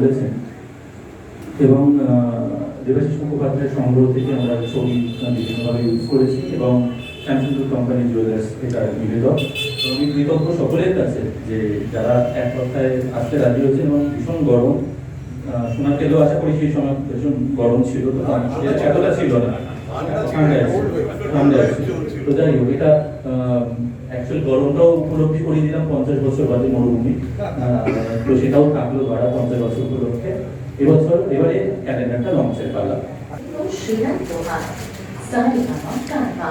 বলেছেন। এবং দেবাশিস মুখোপাধ্যায়ের সংগ্রহ থেকে আমরা ছবি বিভিন্নভাবে ইউজ করেছি এবং শ্যামসুন্দর কোম্পানি জুয়েলার্স এটা নিবেদক। এবং আমি কৃতজ্ঞ সকলের কাছে যে যারা এক সপ্তাহে আসতে রাজি হয়েছেন এবং ভীষণ গরম সোনার তেলেও আশা করি সেই সময় ভীষণ গরম ছিল তো ছিল না। তো যাই হোক এটা অ্যাকচুয়াল গরমটাও উপলব্ধি করে দিলাম পঞ্চাশ বছর বাদে মরুভূমি তো সেটাও থাকল ভাড়া পঞ্চাশ বছর উপলক্ষে এবছর এবারে ক্যালেন্ডারটা লঞ্চের পালা শ্রীরাম দোহা সারেগামা কারবা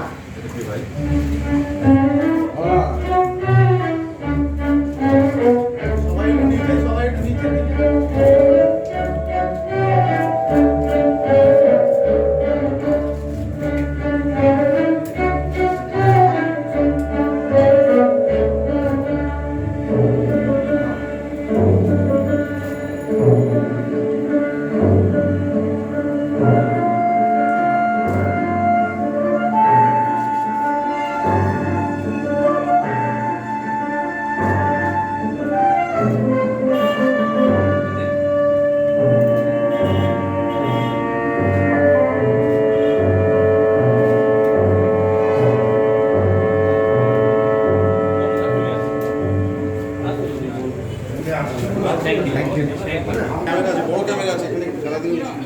ক্যামেরা আছে বড় ক্যামেরা আছে এখানে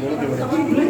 বড় ক্যামেরা